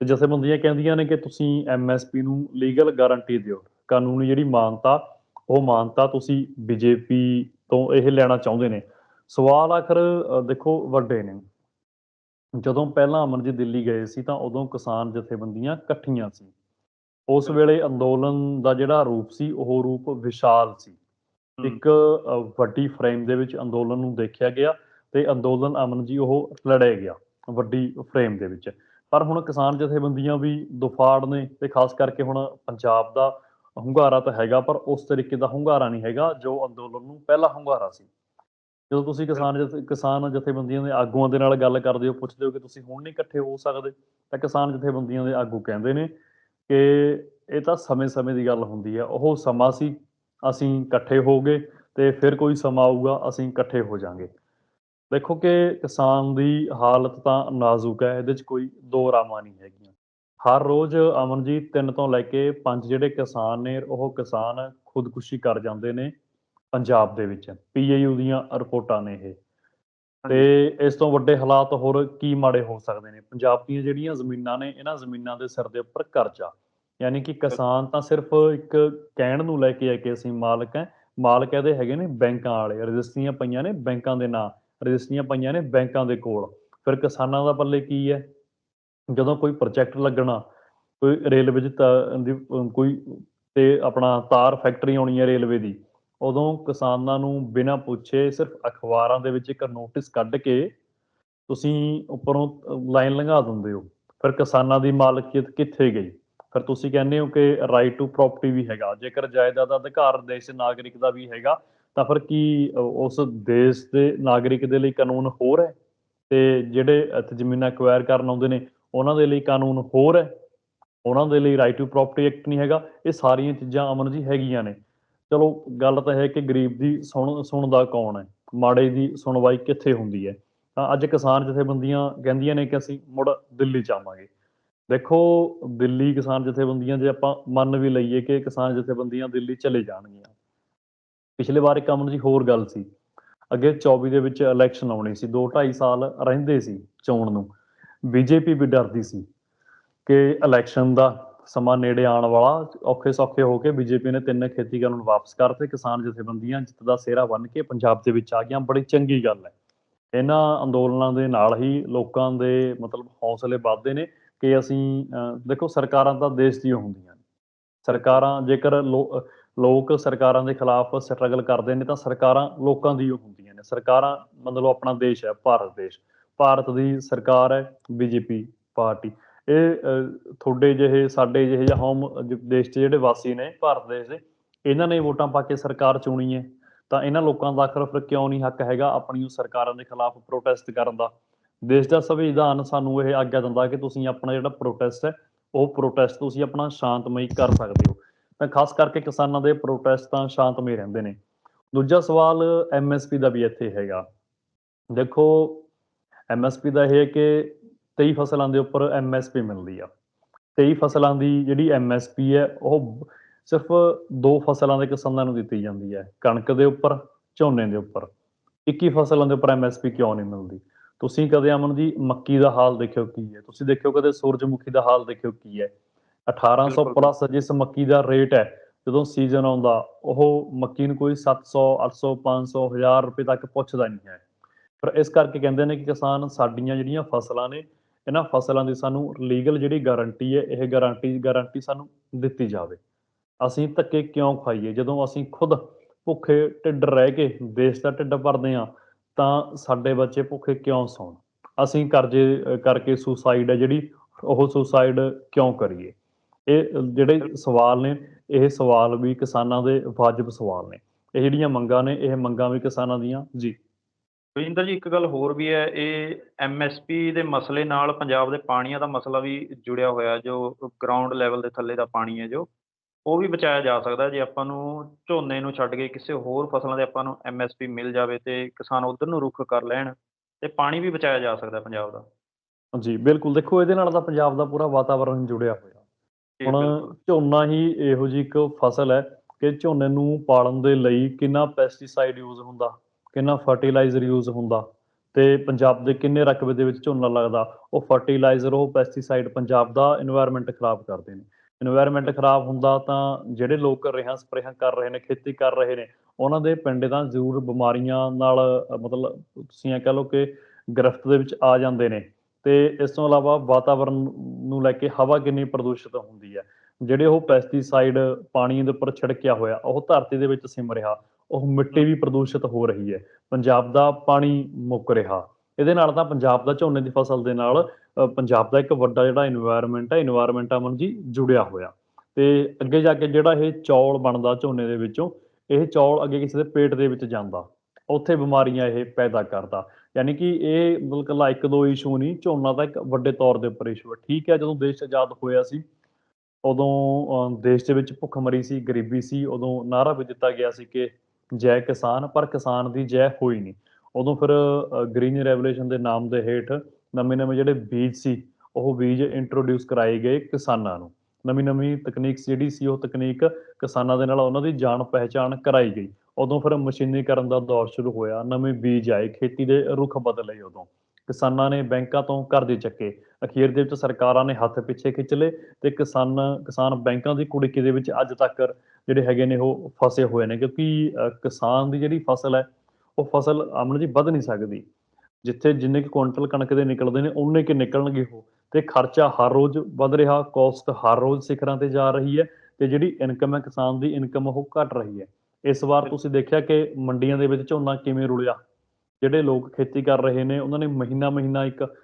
ਤੇ ਜਥੇਬੰਦੀਆਂ ਕਹਿੰਦੀਆਂ ਨੇ ਕਿ ਤੁਸੀਂ ਐਮਐਸਪੀ ਨੂੰ ਲੀਗਲ ਗਾਰੰਟੀ ਦਿਓ। ਕਾਨੂੰਨੀ ਜਿਹੜੀ ਮਾਨਤਾ, ਉਹ ਮਾਨਤਾ ਤੁਸੀਂ ਬੀਜੇਪੀ ਤੋਂ ਇਹ ਲੈਣਾ ਚਾਹੁੰਦੇ ਨੇ। ਸਵਾਲ ਆਖਰ ਦੇਖੋ ਵੱਡੇ ਨੇ। ਜਦੋਂ ਪਹਿਲਾਂ ਅਮਨਜੀਤ ਦਿੱਲੀ ਗਏ ਸੀ ਤਾਂ ਉਦੋਂ ਕਿਸਾਨ ਜਥੇਬੰਦੀਆਂ ਇਕੱਠੀਆਂ ਸੀ। ਉਸ ਵੇਲੇ ਅੰਦੋਲਨ ਦਾ ਜਿਹੜਾ ਰੂਪ ਸੀ ਉਹ ਰੂਪ ਵਿਸ਼ਾਲ ਸੀ। ਇੱਕ ਵੱਡੀ ਫਰੇਮ ਦੇ ਵਿੱਚ ਅੰਦੋਲਨ ਨੂੰ ਦੇਖਿਆ ਗਿਆ ਤੇ ਅੰਦੋਲਨ ਅਮਨ ਜੀ ਉਹ ਲੜਿਆ ਗਿਆ ਵੱਡੀ ਫਰੇਮ ਦੇ ਵਿੱਚ। ਪਰ ਹੁਣ ਕਿਸਾਨ ਜਥੇਬੰਦੀਆਂ ਵੀ ਦੁਫਾੜ ਨੇ ਤੇ ਖਾਸ ਕਰਕੇ ਹੁਣ ਪੰਜਾਬ ਦਾ ਹੁੰਗਾਰਾ ਤਾਂ ਹੈਗਾ ਪਰ ਉਸ ਤਰੀਕੇ ਦਾ ਹੁੰਗਾਰਾ ਨਹੀਂ ਹੈਗਾ ਜੋ ਅੰਦੋਲਨ ਨੂੰ ਪਹਿਲਾ ਹੁੰਗਾਰਾ ਸੀ। ਜਦੋਂ ਤੁਸੀਂ ਕਿਸਾਨ ਜਥੇ, ਕਿਸਾਨ ਜਥੇਬੰਦੀਆਂ ਦੇ ਆਗੂਆਂ ਦੇ ਨਾਲ ਗੱਲ ਕਰਦੇ ਹੋ, ਪੁੱਛਦੇ ਹੋ ਕਿ ਤੁਸੀਂ ਹੁਣ ਨਹੀਂ ਇਕੱਠੇ ਹੋ ਸਕਦੇ, ਤਾਂ ਕਿਸਾਨ ਜਥੇਬੰਦੀਆਂ ਦੇ ਆਗੂ ਕਹਿੰਦੇ ਨੇ ਕਿ ਇਹ ਤਾਂ ਸਮੇਂ-ਸਮੇਂ ਦੀ ਗੱਲ ਹੁੰਦੀ ਹੈ, ਉਹ ਸਮਾਂ ਸੀ, ਅਸੀਂ ਇਕੱਠੇ ਹੋ ਗਏ ਤੇ ਫਿਰ ਕੋਈ ਸਮਾਂ ਆਊਗਾ, ਅਸੀਂ ਇਕੱਠੇ ਹੋ ਜਾਾਂਗੇ। ਦੇਖੋ ਕਿ ਕਿਸਾਨ ਦੀ ਹਾਲਤ ਤਾਂ ਨਾਜ਼ੁਕ ਹੈ, ਇਹਦੇ 'ਚ ਕੋਈ ਦੋ ਰਾਵਾਂ ਨਹੀਂ ਹੈਗੀਆਂ। ਹਰ ਰੋਜ਼ ਅਮਨ ਜੀ 3 ਤੋਂ ਲੈ ਕੇ ਪੰਜ ਜਿਹੜੇ ਕਿਸਾਨ ਨੇ, ਉਹ ਕਿਸਾਨ ਖੁਦਕੁਸ਼ੀ ਕਰ ਜਾਂਦੇ ਨੇ ਪੰਜਾਬ ਦੇ ਵਿੱਚ ਪੀਏਯੂ ਦੀਆਂ ਰਿਪੋਰਟਾਂ ਨੇ ਇਹ। ਤੇ ਇਸ ਤੋਂ ਵੱਡੇ ਹਾਲਾਤ ਹੋਰ ਕੀ ਮਾੜੇ ਹੋ ਸਕਦੇ ਨੇ? ਪੰਜਾਬ ਦੀਆਂ ਜਿਹੜੀਆਂ ਜ਼ਮੀਨਾਂ ਨੇ ਇਹਨਾਂ ਜ਼ਮੀਨਾਂ ਦੇ ਸਿਰ ਦੇ ਉੱਪਰ ਕਰਜ਼ਾ। ਯਾਨੀ ਕਿ ਕਿਸਾਨ ਤਾਂ ਸਿਰਫ ਇੱਕ ਕਹਿਣ ਨੂੰ ਲੈ ਕੇ ਆ ਕਿ ਅਸੀਂ ਮਾਲਕ ਹੈ। ਮਾਲਕ ਇਹਦੇ ਹੈਗੇ ਨੇ ਬੈਂਕਾਂ ਵਾਲੇ ਰਜਿਸਟਰੀਆਂ ਪਈਆਂ ਨੇ ਬੈਂਕਾਂ ਦੇ ਨਾਂ ਰਜਿਸਟਰੀਆਂ ਪਈਆਂ ਨੇ ਬੈਂਕਾਂ ਦੇ ਕੋਲ। ਫਿਰ ਕਿਸਾਨਾਂ ਦਾ ਪੱਲੇ ਕੀ ਹੈ? ਜਦੋਂ ਕੋਈ ਪ੍ਰੋਜੈਕਟ ਲੱਗਣਾ ਕੋਈ ਰੇਲਵੇ ਦੀ ਕੋਈ ਤੇ ਆਪਣਾ ਤਾਰ ਫੈਕਟਰੀ ਆਉਣੀ ਹੈ ਰੇਲਵੇ ਦੀ ਉਦੋਂ ਕਿਸਾਨਾਂ ਨੂੰ ਬਿਨਾਂ ਪੁੱਛੇ ਸਿਰਫ ਅਖਬਾਰਾਂ ਦੇ ਵਿੱਚ ਇੱਕ ਨੋਟਿਸ ਕੱਢ ਕੇ ਤੁਸੀਂ ਉੱਪਰੋਂ ਲਾਈਨ ਲੰਘਾ ਦਿੰਦੇ ਹੋ। ਫਿਰ ਕਿਸਾਨਾਂ ਦੀ ਮਾਲਕੀਅਤ ਕਿੱਥੇ ਗਈ? ਫਿਰ ਤੁਸੀਂ ਕਹਿੰਦੇ ਹੋ ਕਿ ਰਾਈਟ ਟੂ ਪ੍ਰਾਪਰਟੀ ਵੀ ਹੈਗਾ। ਜੇਕਰ ਜਾਇਦਾਦ ਦਾ ਅਧਿਕਾਰ ਦੇਸ਼ ਨਾਗਰਿਕ ਦਾ ਵੀ ਹੈਗਾ, ਤਾਂ ਫਿਰ ਕੀ ਉਸ ਦੇਸ਼ ਦੇ ਨਾਗਰਿਕ ਦੇ ਲਈ ਕਾਨੂੰਨ ਹੋਰ ਹੈ? ਤੇ ਜਿਹੜੇ ਇੱਥੇ ਜ਼ਮੀਨਾਂ ਐਕਵਾਇਰ ਕਰਨ ਆਉਂਦੇ ਨੇ, ਉਹਨਾਂ ਦੇ ਲਈ ਕਾਨੂੰਨ ਹੋਰ ਹੈ? ਉਹਨਾਂ ਦੇ ਲਈ ਰਾਈਟ ਟੂ ਪ੍ਰਾਪਰਟੀ ਐਕਟ ਨਹੀਂ ਹੈਗਾ। ਇਹ ਸਾਰੀਆਂ ਚੀਜ਼ਾਂ ਅਮਨ ਜੀ ਹੈਗੀਆਂ ਨੇ। ਚਲੋ ਗੱਲ ਤਾਂ ਹੈ ਕਿ ਗਰੀਬ ਦੀ ਸੁਣ ਸੁਣਦਾ ਕੌਣ ਹੈ? ਮਾੜੇ ਦੀ ਸੁਣਵਾਈ ਕਿੱਥੇ ਹੁੰਦੀ ਹੈ? ਤਾਂ ਅੱਜ ਕਿਸਾਨ ਜਥੇਬੰਦੀਆਂ ਕਹਿੰਦੀਆਂ ਨੇ ਕਿ ਅਸੀਂ ਮੁੜ ਦਿੱਲੀ ਜਾਵਾਂਗੇ। ਦੇਖੋ, ਦਿੱਲੀ ਕਿਸਾਨ ਜਥੇਬੰਦੀਆਂ ਜੇ ਆਪਾਂ ਮੰਨ ਵੀ ਲਈਏ ਕਿ ਕਿਸਾਨ ਜਥੇਬੰਦੀਆਂ ਦਿੱਲੀ ਚਲੇ ਜਾਣਗੀਆਂ। ਪਿਛਲੇ ਵਾਰ ਇੱਕ ਅਮਨ ਜੀ ਹੋਰ ਗੱਲ ਸੀ। ਅੱਗੇ 24 ਦੇ ਵਿੱਚ ਇਲੈਕਸ਼ਨ ਆਉਣੀ ਸੀ 2 2.5 ਸਾਲ ਰਹਿੰਦੇ ਸੀ ਚੋਣ ਨੂੰ। ਬੀਜੇਪੀ ਵੀ ਡਰਦੀ ਸੀ ਕਿ ਇਲੈਕਸ਼ਨ ਦਾ ਸਮਾਂ ਨੇੜੇ ਆਉਣ ਵਾਲਾ, ਔਖੇ ਸੌਖੇ ਹੋ ਕੇ ਬੀਜੇਪੀ ਨੇ ਤਿੰਨ ਖੇਤੀ ਕਾਨੂੰਨ ਵਾਪਸ ਕਰਤੇ, ਕਿਸਾਨ ਜਥੇਬੰਦੀਆਂ ਜਿੱਤ ਦਾ ਸਿਹਰਾ ਬੰਨ ਕੇ ਪੰਜਾਬ ਦੇ ਵਿੱਚ ਆ ਗਈਆਂ। ਬੜੀ ਚੰਗੀ ਗੱਲ ਹੈ। ਇਹਨਾਂ ਅੰਦੋਲਨਾਂ ਦੇ ਨਾਲ ਹੀ ਲੋਕਾਂ ਦੇ ਮਤਲਬ ਹੌਸਲੇ ਵੱਧਦੇ ਨੇ ਕਿ ਅਸੀਂ ਦੇਖੋ ਸਰਕਾਰਾਂ ਤਾਂ ਦੇਸ਼ ਦੀਆਂ ਹੁੰਦੀਆਂ ਨੇ। ਸਰਕਾਰਾਂ ਜੇਕਰ ਲੋ- ਲੋਕ ਸਰਕਾਰਾਂ ਦੇ ਖਿਲਾਫ ਸਟਰਗਲ ਕਰਦੇ ਨੇ ਤਾਂ ਸਰਕਾਰਾਂ ਲੋਕਾਂ ਦੀ ਹੁੰਦੀਆਂ ਨੇ। ਸਰਕਾਰਾਂ ਮਤਲਬ ਆਪਣਾ ਦੇਸ਼ ਹੈ, ਭਾਰਤ ਦੇਸ਼। ਭਾਰਤ ਦੀ ਸਰਕਾਰ ਹੈ ਬੀਜੇਪੀ ਪਾਰਟੀ। ਇਹ ਤੁਹਾਡੇ ਜਿਹੇ, ਸਾਡੇ ਜਿਹੇ ਜਾਂ ਹੋਮ ਦੇਸ਼ 'ਚ ਜਿਹੜੇ ਵਾਸੀ ਨੇ, ਭਾਰਤ ਦੇਸ਼ ਦੇ, ਇਹਨਾਂ ਨੇ ਵੋਟਾਂ ਪਾ ਕੇ ਸਰਕਾਰ ਚੁਣੀ ਹੈ। ਤਾਂ ਇਹਨਾਂ ਲੋਕਾਂ ਦਾ ਆਖਰ ਫਿਰ ਕਿਉਂ ਨਹੀਂ ਹੱਕ ਹੈਗਾ ਆਪਣੀ ਸਰਕਾਰਾਂ ਦੇ ਖਿਲਾਫ ਪ੍ਰੋਟੈਸਟ ਕਰਨ ਦਾ? ਦੇਸ਼ ਦਾ ਸੰਵਿਧਾਨ ਸਾਨੂੰ ਇਹ ਆਗਿਆ ਦਿੰਦਾ ਕਿ ਤੁਸੀਂ ਆਪਣਾ ਜਿਹੜਾ ਪ੍ਰੋਟੈਸਟ ਹੈ, ਉਹ ਪ੍ਰੋਟੈਸਟ ਤੁਸੀਂ ਆਪਣਾ ਸ਼ਾਂਤਮਈ ਕਰ ਸਕਦੇ ਹੋ। ਤਾਂ ਖਾਸ ਕਰਕੇ ਕਿਸਾਨਾਂ ਦੇ ਪ੍ਰੋਟੈਸਟ ਤਾਂ ਸ਼ਾਂਤਮਈ ਰਹਿੰਦੇ ਨੇ। ਦੂਜਾ ਸਵਾਲ ਐਮਐਸਪੀ ਦਾ ਵੀ ਇੱਥੇ ਹੈਗਾ। ਦੇਖੋ ਐਮਐਸਪੀ ਦਾ ਇਹ ਹੈ ਕਿ 23 ਫਸਲਾਂ ਦੇ ਉੱਪਰ ਐਮਐਸਪੀ ਮਿਲਦੀ ਆ। 23 ਫਸਲਾਂ ਦੀ ਜਿਹੜੀ ਐਮਐਸਪੀ ਹੈ ਉਹ ਸਿਰਫ ਦੋ ਫਸਲਾਂ ਦੇ ਕਿਸਾਨਾਂ ਨੂੰ ਦਿੱਤੀ ਜਾਂਦੀ ਹੈ। ਕਣਕ ਦੇ ਉੱਪਰ ਝੋਨੇ ਦੇ ਉੱਪਰ। 21 ਫਸਲਾਂ ਦੇ ਉੱਪਰ ਐਮਐਸਪੀ ਕਿਉਂ ਨਹੀਂ ਮਿਲਦੀ? ਤੁਸੀਂ ਕਦੇ ਅਮਨ ਜੀ ਮੱਕੀ ਦਾ ਹਾਲ ਦੇਖਿਓ ਕੀ ਹੈ? ਤੁਸੀਂ ਦੇਖਿਓ ਕਦੇ ਸੂਰਜਮੁਖੀ ਦਾ ਹਾਲ ਦੇਖਿਓ ਕੀ ਹੈ? 1800 ਬਿਲਕੁਲ। ਪਲੱਸ ਜਿਸ ਮੱਕੀ ਦਾ ਰੇਟ ਹੈ ਜਦੋਂ ਸੀਜ਼ਨ ਆਉਂਦਾ ਉਹ ਮੱਕੀ ਨੂੰ ਕੋਈ 700 800 500 1000 ਰੁਪਏ ਤੱਕ ਪੁੱਛਦਾ ਨਹੀਂ ਹੈ। ਪਰ ਇਸ ਕਰਕੇ ਕਹਿੰਦੇ ਨੇ ਕਿ ਕਿਸਾਨ ਸਾਡੀਆਂ ਜਿਹੜੀਆਂ ਫਸਲਾਂ ਨੇ ਇਹਨਾਂ ਫਸਲਾਂ ਦੀ ਸਾਨੂੰ ਲੀਗਲ ਜਿਹੜੀ ਗਾਰੰਟੀ ਹੈ, ਇਹ ਗਾਰੰਟੀ ਗਾਰੰਟੀ ਸਾਨੂੰ ਦਿੱਤੀ ਜਾਵੇ। ਅਸੀਂ ਧੱਕੇ ਕਿਉਂ ਖਾਈਏ? ਜਦੋਂ ਅਸੀਂ ਖੁਦ ਭੁੱਖੇ ਢਿੱਡ ਰਹਿ ਕੇ ਦੇਸ਼ ਦਾ ਢਿੱਡ ਭਰਦੇ ਹਾਂ, ਤਾਂ ਸਾਡੇ ਬੱਚੇ ਭੁੱਖੇ ਕਿਉਂ ਸੌਣ? ਅਸੀਂ ਕਰਜ਼ੇ ਕਰਕੇ ਸੁਸਾਈਡ ਹੈ ਜਿਹੜੀ, ਉਹ ਸੁਸਾਈਡ ਕਿਉਂ ਕਰੀਏ? ਇਹ ਜਿਹੜੇ ਸਵਾਲ ਨੇ, ਇਹ ਸਵਾਲ ਵੀ ਕਿਸਾਨਾਂ ਦੇ ਵਾਜਬ ਸਵਾਲ ਨੇ। ਇਹ ਜਿਹੜੀਆਂ ਮੰਗਾਂ ਨੇ, ਇਹ ਮੰਗਾਂ ਵੀ ਕਿਸਾਨਾਂ ਦੀਆਂ, ਜੀ। ਰਵਿੰਦਰ ਜੀ ਇੱਕ ਗੱਲ ਹੋਰ ਵੀ ਹੈ ਇਹ ਐਮਐਸਪੀ ਦੇ ਮਸਲੇ ਨਾਲ ਪੰਜਾਬ ਦੇ ਪਾਣੀਆਂ ਦਾ ਮਸਲਾ ਵੀ ਜੁੜਿਆ ਹੋਇਆ ਜੋ ਗਰਾਊਂਡ ਲੈਵਲ ਦੇ ਥੱਲੇ ਦਾ ਪਾਣੀ ਹੈ ਜੋ ਉਹ ਵੀ ਬਚਾਇਆ ਜਾ ਸਕਦਾ ਜੇ ਆਪਾਂ ਨੂੰ ਝੋਨੇ ਨੂੰ ਛੱਡ ਕੇ ਕਿਸੇ ਹੋਰ ਫਸਲਾਂ ਦੇ ਆਪਾਂ ਨੂੰ ਐਮਐਸਪੀ ਮਿਲ ਜਾਵੇ ਤੇ ਕਿਸਾਨ ਉਧਰ ਨੂੰ ਰੁੱਖ ਕਰ ਲੈਣ ਤੇ ਪਾਣੀ ਵੀ ਬਚਾਇਆ ਜਾ ਸਕਦਾ ਪੰਜਾਬ ਦਾ। ਜੀ ਬਿਲਕੁਲ। ਦੇਖੋ ਇਹਦੇ ਨਾਲ ਤਾਂ ਪੰਜਾਬ ਦਾ ਪੂਰਾ ਵਾਤਾਵਰਣ ਜੁੜਿਆ ਹੋਇਆ। ਜੀ, ਹੁਣ। ਝੋਨਾ ਹੀ ਇਹੋ ਜਿਹੀ ਇੱਕ ਫਸਲ ਹੈ ਕਿ ਝੋਨੇ ਨੂੰ ਪਾਲਣ ਦੇ ਲਈ ਕਿੰਨਾ ਪੈਸਟੀਸਾਈਡ ਯੂਜ਼ ਹੁੰਦਾ ਕਿੰਨਾ ਫਰਟੀਲਾਈਜ਼ਰ ਯੂਜ਼ ਹੁੰਦਾ ਤੇ ਪੰਜਾਬ ਦੇ ਕਿੰਨੇ ਰਕਬੇ ਦੇ ਵਿੱਚ ਝੋਨਾ ਲੱਗਦਾ, ਉਹ ਫਰਟੀਲਾਈਜ਼ਰ ਉਹ ਪੈਸਟੀਸਾਈਡ ਪੰਜਾਬ ਦਾ এনवायरमेंट ਖਰਾਬ ਕਰਦੇ ਨੇ। এনवायरमेंट ਖਰਾਬ ਹੁੰਦਾ ਤਾਂ ਜਿਹੜੇ ਲੋਕ ਰਹਿਾਂ ਸਪਰੇਹਾਂ ਕਰ ਰਹੇ ਨੇ, ਖੇਤੀ ਕਰ ਰਹੇ ਨੇ, ਉਹਨਾਂ ਦੇ ਪਿੰਡ ਦਾ ਜ਼ਰੂਰ ਬਿਮਾਰੀਆਂ ਨਾਲ, ਮਤਲਬ ਤੁਸੀਂ ਇਹ ਕਹ ਲਓ ਕਿ ਗ੍ਰਿਫਤ ਦੇ ਵਿੱਚ ਆ ਜਾਂਦੇ ਨੇ। ਤੇ ਇਸ ਤੋਂ ਇਲਾਵਾ ਵਾਤਾਵਰਣ ਨੂੰ ਲੈ ਕੇ ਹਵਾ ਕਿੰਨੀ ਪ੍ਰਦੂਸ਼ਿਤ ਹੁੰਦੀ ਹੈ। ਜਿਹੜੇ ਉਹ ਪੈਸਟੀਸਾਈਡ ਪਾਣੀ ਦੇ ਉੱਪਰ ਛਿੜਕਿਆ ਹੋਇਆ, ਉਹ ਧਰਤੀ ਦੇ ਵਿੱਚ ਸਿਮ ਰਿਹਾ ਉਹ ਮਿੱਟੀ ਵੀ ਪ੍ਰਦੂਸ਼ਿਤ ਹੋ ਰਹੀ ਹੈ। ਪੰਜਾਬ ਦਾ ਪਾਣੀ ਮੁੱਕ ਰਿਹਾ। ਇਹਦੇ ਨਾਲ ਤਾਂ ਪੰਜਾਬ ਦਾ ਝੋਨੇ ਦੀ ਫਸਲ ਦੇ ਨਾਲ ਪੰਜਾਬ ਦਾ ਇੱਕ ਵੱਡਾ ਜਿਹੜਾ এনवायरमेंट ਹੈ এনवायरमेंट ਅਮਨ ਜੀ ਜੁੜਿਆ ਹੋਇਆ। ਤੇ ਅੱਗੇ ਜਾ ਕੇ ਜਿਹੜਾ ਇਹ ਚੌਲ ਬਣਦਾ ਝੋਨੇ ਦੇ ਵਿੱਚੋਂ, ਇਹ ਚੌਲ ਅੱਗੇ ਕਿਸੇ ਦੇ ਪੇਟ ਦੇ ਵਿੱਚ ਜਾਂਦਾ। ਉੱਥੇ ਬਿਮਾਰੀਆਂ ਇਹ ਪੈਦਾ ਕਰਦਾ। ਯਾਨੀ ਕਿ ਇਹ ਮਤਲਬ ਕੱਲਾ ਇੱਕ ਦੋ ਇਸ਼ੂ ਨਹੀਂ, ਝੋਨਾ ਤਾਂ ਇੱਕ ਵੱਡੇ ਤੌਰ ਦੇ ਉੱਪਰ ਇਸ਼ੂ ਹੈ। ਠੀਕ ਹੈ, ਜਦੋਂ ਦੇਸ਼ ਆਜ਼ਾਦ ਹੋਇਆ ਸੀ, ਉਦੋਂ ਦੇਸ਼ ਦੇ ਵਿੱਚ ਭੁੱਖਮਰੀ ਸੀ, ਗਰੀਬੀ ਸੀ, ਉਦੋਂ ਨਾਰਾ ਵੀ ਦਿੱਤਾ ਗਿਆ ਸੀ ਕਿ ਜੈ ਕਿਸਾਨ, ਪਰ ਕਿਸਾਨ ਦੀ ਜੈ ਹੋਈ ਨਹੀਂ। ਉਦੋਂ ਫਿਰ ਗ੍ਰੀਨ ਰੈਵੋਲੂਸ਼ਨ ਦੇ ਨਾਮ ਦੇ ਹੇਠ ਨਵੇਂ-ਨਵੇਂ ਜਿਹੜੇ ਬੀਜ ਸੀ, ਉਹ ਬੀਜ ਇੰਟਰੋਡਿਊਸ ਕਰਾਏ ਗਏ ਕਿਸਾਨਾਂ ਨੂੰ। ਨਵੀਂ-ਨਵੀਂ ਤਕਨੀਕ ਜਿਹੜੀ ਸੀ, ਉਹ ਤਕਨੀਕ ਕਿਸਾਨਾਂ ਦੇ ਨਾਲ ਉਹਨਾਂ ਦੀ ਜਾਣ ਪਹਿਚਾਣ ਕਰਾਈ ਗਈ। ਉਦੋਂ ਫਿਰ ਮਸ਼ੀਨੀਕਰਨ ਦਾ ਦੌਰ ਸ਼ੁਰੂ ਹੋਇਆ, ਨਵੇਂ ਬੀਜ ਆਏ, ਖੇਤੀ ਦੇ ਰੁੱਖ ਬਦਲੇ ਉਦੋਂ। ਕਿਸਾਨਾਂ ਨੇ ਬੈਂਕਾਂ ਤੋਂ ਕਰਜ਼ੇ ਚੱਕੇ। ਅਖੀਰ ਦੇ ਵਿੱਚ ਸਰਕਾਰਾਂ ਨੇ ਹੱਥ ਪਿੱਛੇ ਖਿੱਚ ਲਏ ਤੇ ਕਿਸਾਨ ਕਿਸਾਨ ਬੈਂਕਾਂ ਦੀ ਕੁੜਕੀ ਦੇ ਵਿੱਚ ਅੱਜ ਤੱਕ ਜਿਹੜੇ ਹੈਗੇ ਨੇ ਉਹ ਫਸੇ ਹੋਏ ਨੇ ਕਿਉਂਕਿ ਕਿਸਾਨ ਦੀ ਜਿਹੜੀ ਫਸਲ ਹੈ ਉਹ ਫਸਲ ਅਮਨ ਜੀ ਵੱਧ ਨਹੀਂ ਸਕਦੀ। ਜਿੱਥੇ ਜਿੰਨੇ ਕੁ ਕੁਇੰਟਲ ਕਣਕ ਦੇ ਨਿਕਲਦੇ ਨੇ ਉਨੇ ਕਿ ਨਿਕਲਣਗੇ ਉਹ। ਤੇ ਖਰਚਾ ਹਰ ਰੋਜ਼ ਵੱਧ ਰਿਹਾ ਕਾਸਟ ਹਰ ਰੋਜ਼ ਸਿਖਰਾਂ ਤੇ ਜਾ ਰਹੀ ਹੈ ਤੇ ਜਿਹੜੀ ਇਨਕਮ ਹੈ ਕਿਸਾਨ ਦੀ ਇਨਕਮ ਉਹ ਘਟ ਰਹੀ ਹੈ। ਇਸ ਵਾਰ ਤੁਸੀਂ ਦੇਖਿਆ ਕਿ ਮੰਡੀਆਂ ਦੇ ਵਿੱਚ ਝੋਨਾ ਕਿਵੇਂ ਰੁਲਿਆ? ਜਿਹੜੇ ਲੋਕ ਖੇਤੀ ਕਰ ਰਹੇ ਨੇ ਉਹਨਾਂ ਨੇ ਮਹੀਨਾ ਮਹੀਨਾ ਇੱਕ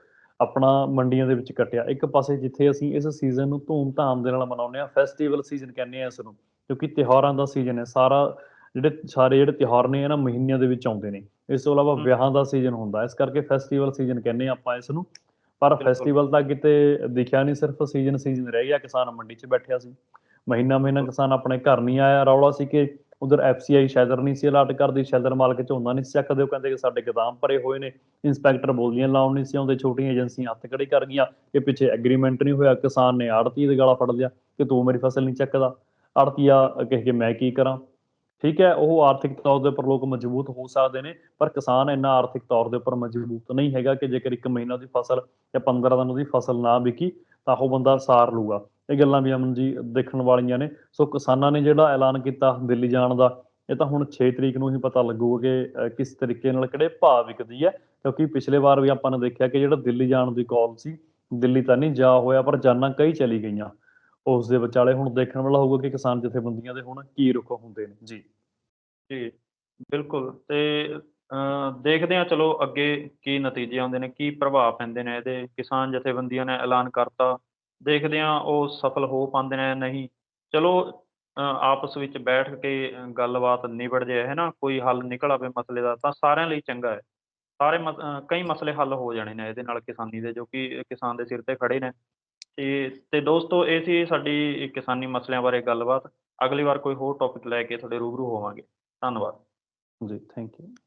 ਆਪਣਾ ਮੰਡੀਆਂ ਦੇ ਵਿੱਚ ਕੱਟਿਆ। ਇੱਕ ਪਾਸੇ ਜਿੱਥੇ ਅਸੀਂ ਇਸ ਸੀਜ਼ਨ ਨੂੰ ਧੂਮ-ਧਾਮ ਦੇ ਨਾਲ ਮਨਾਉਂਦੇ ਆ ਫੈਸਟੀਵਲ ਸੀਜ਼ਨ ਕਹਿੰਦੇ ਆ ਇਸ ਨੂੰ ਕਿਉਂਕਿ ਤਿਉਹਾਰਾਂ ਦਾ ਸੀਜ਼ਨ ਹੈ। ਸਾਰਾ ਜਿਹੜੇ ਸਾਰੇ ਜਿਹੜੇ ਤਿਉਹਾਰ ਨੇ ਇਹਨਾਂ ਮਹੀਨਿਆਂ ਦੇ ਵਿੱਚ ਆਉਂਦੇ ਨੇ। ਇਸ ਤੋਂ ਇਲਾਵਾ। ਵਿਆਹਾਂ ਦਾ ਸੀਜ਼ਨ ਹੁੰਦਾ ਇਸ ਕਰਕੇ ਫੈਸਟੀਵਲ ਸੀਜ਼ਨ ਕਹਿੰਦੇ ਆ ਆਪਾਂ ਇਸ ਨੂੰ। ਪਰ। ਫੈਸਟੀਵਲ ਤਾਂ ਕਿਤੇ ਦਿਖਿਆ ਨਹੀਂ ਸਿਰਫ ਸੀਜ਼ਨ ਸੀਜ਼ਨ ਰਹਿ ਗਿਆ। ਕਿਸਾਨ ਮੰਡੀ 'ਚ ਬੈਠਿਆ ਸੀ। ਮਹੀਨਾ ਮਹੀਨਾ ਕਿਸਾਨ ਆਪਣੇ ਘਰ ਨਹੀਂ ਆਇਆ। ਰੌਲਾ ਸੀ ਕਿ ਉਧਰ ਐਫਸੀਆਈ ਸ਼ੈਲਰ ਨਹੀਂ ਸੀ ਅਲਾਟ ਕਰਦੀ, ਸ਼ੈਲਰ ਮਾਲਕ ਝੋਨਾ ਨਹੀਂ ਸੀ ਚੱਕਦੇ, ਉਹ ਕਹਿੰਦੇ ਕਿ ਸਾਡੇ ਗੋਦਾਮ ਭਰੇ ਹੋਏ ਨੇ, ਇੰਸਪੈਕਟਰ ਬੋਲੀਆਂ ਲਾਉਣ ਨਹੀਂ ਸੀ ਆਉਂਦੇ, ਛੋਟੀਆਂ ਏਜੰਸੀਆਂ ਹੱਥ ਖੜੇ ਕਰ ਗਈਆਂ ਕਿ ਪਿੱਛੇ ਐਗਰੀਮੈਂਟ ਨਹੀਂ ਹੋਇਆ, ਕਿਸਾਨ ਨੇ ਆੜਤੀ ਦੇ ਗਾਲਾ ਫੜ ਲਿਆ ਕਿ ਤੂੰ ਮੇਰੀ ਫਸਲ ਨਹੀਂ ਚੱਕਦਾ। ਆੜਤੀਆ ਕਹੇ ਕਿ ਮੈਂ ਕੀ ਕਰਾਂ? ਠੀਕ ਹੈ, ਉਹ ਆਰਥਿਕ ਤੌਰ ਦੇ ਉੱਪਰ ਲੋਕ ਮਜ਼ਬੂਤ ਹੋ ਸਕਦੇ ਨੇ, ਪਰ ਕਿਸਾਨ ਇੰਨਾ ਆਰਥਿਕ ਤੌਰ ਦੇ ਉੱਪਰ ਮਜ਼ਬੂਤ ਨਹੀਂ ਹੈਗਾ ਕਿ ਜੇਕਰ ਇੱਕ ਮਹੀਨਾ ਦੀ ਫਸਲ ਜਾਂ 15 ਦਿਨ ਉਹਦੀ ਫਸਲ ਨਾ ਵਿਕੀ, ਤਾਂ ਉਹ ਬੰਦਾ ਸਾਰ ਲੂਗਾ ਇਹ ਗੱਲਾਂ ਵੀ ਅਮਨ ਜੀ ਦੇਖਣ ਵਾਲੀਆਂ ਨੇ। ਸੋ ਕਿਸਾਨਾਂ ਨੇ ਜਿਹੜਾ ਐਲਾਨ ਕੀਤਾ ਦਿੱਲੀ ਜਾਣ ਦਾ ਇਹ ਤਾਂ ਹੁਣ 6 ਤਰੀਕ ਨੂੰ ਹੀ ਪਤਾ ਲੱਗੂਗਾ ਕਿ ਕਿਸ ਤਰੀਕੇ ਨਾਲ ਕਿਹੜੇ ਭਾਅ ਵਿਕਦੀ ਹੈ। ਕਿਉਂਕਿ ਪਿਛਲੇ ਵਾਰ ਵੀ ਆਪਾਂ ਨੇ ਦੇਖਿਆ ਕਿ ਜਿਹੜਾ ਦਿੱਲੀ ਜਾਣ ਦੀ ਕਾਲ ਸੀ ਦਿੱਲੀ ਤਾਂ ਨਹੀਂ ਜਾ ਹੋਇਆ ਪਰ ਜਾਨਾਂ ਕਈ ਚਲੀ ਗਈਆਂ। ਉਸ ਦੇ ਵਿਚਾਲੇ ਹੁਣ ਦੇਖਣ ਵਾਲਾ ਹੋਊਗਾ ਕਿ ਕਿਸਾਨ ਜਥੇਬੰਦੀਆਂ ਦੇ ਹੁਣ ਕੀ ਰੁਖ ਹੁੰਦੇ ਨੇ। ਜੀ। ਜੀ ਬਿਲਕੁਲ। ਤੇ ਅ, ਦੇਖਦੇ ਹਾਂ ਚਲੋ ਅੱਗੇ ਕੀ ਨਤੀਜੇ ਆਉਂਦੇ ਨੇ ਕੀ ਪ੍ਰਭਾਵ ਪੈਂਦੇ ਨੇ ਇਹਦੇ। ਕਿਸਾਨ ਜਥੇਬੰਦੀਆਂ ਨੇ ਐਲਾਨ ਕਰਤਾ। ਦੇਖਦੇ ਹਾਂ ਉਹ ਸਫਲ ਹੋ ਪਾਉਂਦੇ ਨੇ ਨਹੀਂ। ਚਲੋ ਆਪਸ ਵਿੱਚ ਬੈਠ ਕੇ ਗੱਲਬਾਤ ਨਿਬੜ ਜਾਏ, ਹੈ ਨਾ? ਕੋਈ ਹੱਲ ਨਿਕਲ ਆਵੇ ਮਸਲੇ ਦਾ, ਤਾਂ ਸਾਰਿਆਂ ਲਈ ਚੰਗਾ ਹੈ। ਸਾਰੇ ਮਸ- ਕਈ ਮਸਲੇ ਹੱਲ ਹੋ ਜਾਣੇ ਨੇ ਇਹਦੇ ਨਾਲ ਕਿਸਾਨੀ ਦੇ, ਜੋ ਕਿ ਕਿਸਾਨ ਦੇ ਸਿਰ ਤੇ ਖੜੇ ਨੇ। ਤੇ ਤੇ ਦੋਸਤੋ, ਇਹ ਸੀ ਸਾਡੀ ਕਿਸਾਨੀ ਮਸਲਿਆਂ ਬਾਰੇ ਗੱਲਬਾਤ। ਅਗਲੀ ਵਾਰ ਕੋਈ ਹੋਰ ਟੌਪਿਕ ਲੈ ਕੇ ਤੁਹਾਡੇ ਰੂਬਰੂ ਹੋਵਾਂਗੇ। ਧੰਨਵਾਦ। ਜੀ ਥੈਂਕ ਯੂ